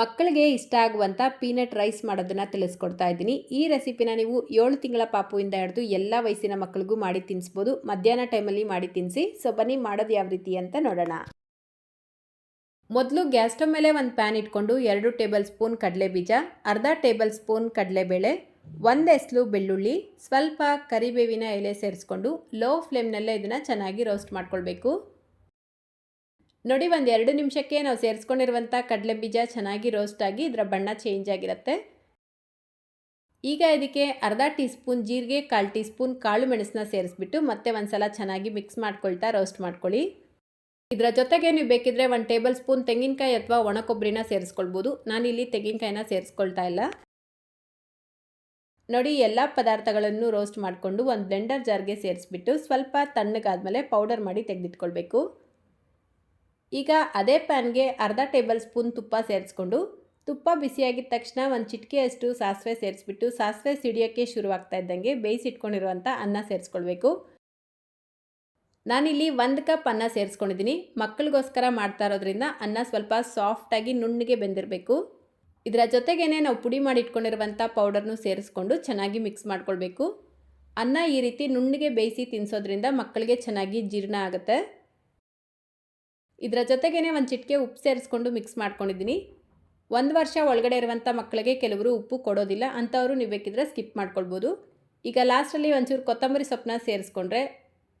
ಮಕ್ಕಳಿಗೆ ಇಷ್ಟ ಆಗುವಂಥ ಪೀನಟ್ ರೈಸ್ ಮಾಡೋದನ್ನು ತಿಳಿಸ್ಕೊಡ್ತಾ ಇದ್ದೀನಿ. ಈ ರೆಸಿಪಿನ ನೀವು ಏಳು ತಿಂಗಳ ಪಾಪುವಿಂದ ಹಿಡಿದು ಎಲ್ಲ ವಯಸ್ಸಿನ ಮಕ್ಕಳಿಗೂ ಮಾಡಿ ತಿನ್ನಿಸ್ಬೋದು ಮಧ್ಯಾಹ್ನ ಟೈಮಲ್ಲಿ ಮಾಡಿ ತಿನ್ನಿಸಿ ಸೊ ಬನ್ನಿ ಮಾಡೋದು ಯಾವ ರೀತಿ ಅಂತ ನೋಡೋಣ. ಮೊದಲು ಗ್ಯಾಸ್ ಸ್ಟವ್ ಮೇಲೆ ಒಂದು ಪ್ಯಾನ್ ಇಟ್ಕೊಂಡು ಎರಡು ಟೇಬಲ್ ಸ್ಪೂನ್ ಕಡಲೆ ಬೀಜ, ಅರ್ಧ ಟೇಬಲ್ ಸ್ಪೂನ್ ಕಡಲೆಬೇಳೆ ಒಂದು ಎಸ್ಲು ಬೆಳ್ಳುಳ್ಳಿ, ಸ್ವಲ್ಪ ಕರಿಬೇವಿನ ಎಲೆ ಸೇರಿಸ್ಕೊಂಡು ಲೋ ಫ್ಲೇಮ್ನಲ್ಲೇ ಇದನ್ನು ಚೆನ್ನಾಗಿ ರೋಸ್ಟ್ ಮಾಡ್ಕೊಳ್ಬೇಕು. ನೋಡಿ, ಒಂದು ಎರಡು ನಿಮಿಷಕ್ಕೆ ನಾವು ಸೇರಿಸ್ಕೊಂಡಿರುವಂಥ ಕಡಲೆ ಬೀಜ ಚೆನ್ನಾಗಿ ರೋಸ್ಟ್ ಆಗಿ ಇದರ ಬಣ್ಣ ಚೇಂಜ್ ಆಗಿರುತ್ತೆ. ಈಗ ಇದಕ್ಕೆ ಅರ್ಧ ಟೀ ಸ್ಪೂನ್ ಜೀರಿಗೆ, ಕಾಲು ಟೀ ಸ್ಪೂನ್ ಕಾಳು ಮೆಣಸನ್ನ ಸೇರಿಸ್ಬಿಟ್ಟು ಮತ್ತೆ ಒಂದು ಸಲ ಚೆನ್ನಾಗಿ ಮಿಕ್ಸ್ ಮಾಡ್ಕೊಳ್ತಾ ರೋಸ್ಟ್ ಮಾಡ್ಕೊಳ್ಳಿ. ಇದರ ಜೊತೆಗೆ ನೀವು ಬೇಕಿದ್ರೆ ಒಂದು ಟೇಬಲ್ ಸ್ಪೂನ್ ತೆಂಗಿನಕಾಯಿ ಅಥವಾ ಒಣ ಕೊಬ್ಬರಿನ ಸೇರಿಸ್ಕೊಳ್ಬೋದು. ನಾನಿಲ್ಲಿ ತೆಂಗಿನಕಾಯಿನ ಸೇರಿಸ್ಕೊಳ್ತಾ ಇಲ್ಲ. ನೋಡಿ, ಎಲ್ಲ ಪದಾರ್ಥಗಳನ್ನು ರೋಸ್ಟ್ ಮಾಡಿಕೊಂಡು ಒಂದು ಬ್ಲೆಂಡರ್ ಜಾರ್ಗೆ ಸೇರಿಸ್ಬಿಟ್ಟು ಸ್ವಲ್ಪ ತಣ್ಣಗಾದ್ಮೇಲೆ ಪೌಡರ್ ಮಾಡಿ ತೆಗೆದಿಟ್ಕೊಳ್ಬೇಕು. ಈಗ ಅದೇ ಪ್ಯಾನ್ಗೆ ಅರ್ಧ ಟೇಬಲ್ ಸ್ಪೂನ್ ತುಪ್ಪ ಸೇರಿಸ್ಕೊಂಡು, ತುಪ್ಪ ಬಿಸಿಯಾಗಿದ್ದ ತಕ್ಷಣ ಒಂದು ಚಿಟಿಕೆಯಷ್ಟು ಸಾಸಿವೆ ಸೇರಿಸ್ಬಿಟ್ಟು, ಸಾಸಿವೆ ಸಿಡಿಯೋಕ್ಕೆ ಶುರುವಾಗ್ತಾ ಇದ್ದಂಗೆ ಬೇಯಿಸಿಟ್ಕೊಂಡಿರುವಂಥ ಅನ್ನ ಸೇರಿಸ್ಕೊಳ್ಬೇಕು. ನಾನಿಲ್ಲಿ ಒಂದು ಕಪ್ ಅನ್ನ ಸೇರಿಸ್ಕೊಂಡಿದ್ದೀನಿ ಮಕ್ಕಳಿಗೋಸ್ಕರ ಮಾಡ್ತಾ ಇರೋದ್ರಿಂದ ಅನ್ನ ಸ್ವಲ್ಪ ಸಾಫ್ಟಾಗಿ ನುಣ್ಣಗೆ ಬೆಂದಿರಬೇಕು. ಇದರ ಜೊತೆಗೇ ನಾವು ಪುಡಿ ಮಾಡಿ ಇಟ್ಕೊಂಡಿರುವಂಥ ಪೌಡರ್ನು ಸೇರಿಸ್ಕೊಂಡು ಚೆನ್ನಾಗಿ ಮಿಕ್ಸ್ ಮಾಡ್ಕೊಳ್ಬೇಕು. ಅನ್ನ ಈ ರೀತಿ ನುಣ್ಣಗೆ ಬೇಯಿಸಿ ತಿನ್ನಿಸೋದ್ರಿಂದ ಮಕ್ಕಳಿಗೆ ಚೆನ್ನಾಗಿ ಜೀರ್ಣ ಆಗುತ್ತೆ. ಇದರ ಜೊತೆಗೇ ಒಂದು ಚಿಟಿಕೆ ಉಪ್ಪು ಸೇರಿಸ್ಕೊಂಡು ಮಿಕ್ಸ್ ಮಾಡ್ಕೊಂಡಿದ್ದೀನಿ. ಒಂದು ವರ್ಷ ಒಳಗಡೆ ಇರುವಂಥ ಮಕ್ಕಳಿಗೆ ಕೆಲವರು ಉಪ್ಪು ಕೊಡೋದಿಲ್ಲ, ಅಂಥವರು ನೀವು ಬೇಕಿದ್ರೆ ಸ್ಕಿಪ್ ಮಾಡ್ಕೊಳ್ಬೋದು. ಈಗ ಲಾಸ್ಟಲ್ಲಿ ಒಂಚೂರು ಕೊತ್ತಂಬರಿ ಸೊಪ್ಪನ್ನ ಸೇರಿಸ್ಕೊಂಡ್ರೆ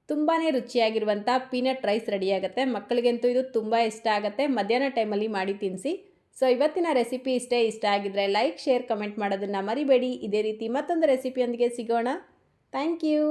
ತುಂಬಾ ರುಚಿಯಾಗಿರುವಂಥ ಪೀನಟ್ ರೈಸ್ ರೆಡಿಯಾಗುತ್ತೆ ಮಕ್ಕಳಿಗಂತೂ ಇದು ತುಂಬ ಇಷ್ಟ ಆಗುತ್ತೆ. ಮಧ್ಯಾಹ್ನ ಟೈಮಲ್ಲಿ ಮಾಡಿ ತಿನ್ನಿಸಿ ಸೊ ಇವತ್ತಿನ ರೆಸಿಪಿ ಇಷ್ಟೇ ಇಷ್ಟ ಆಗಿದ್ರೆ ಲೈಕ್ ಶೇರ್ ಕಮೆಂಟ್ ಮಾಡೋದನ್ನು ಮರಿಬೇಡಿ. ಇದೇ ರೀತಿ ಮತ್ತೊಂದು ರೆಸಿಪಿಯೊಂದಿಗೆ ಸಿಗೋಣ. Thank you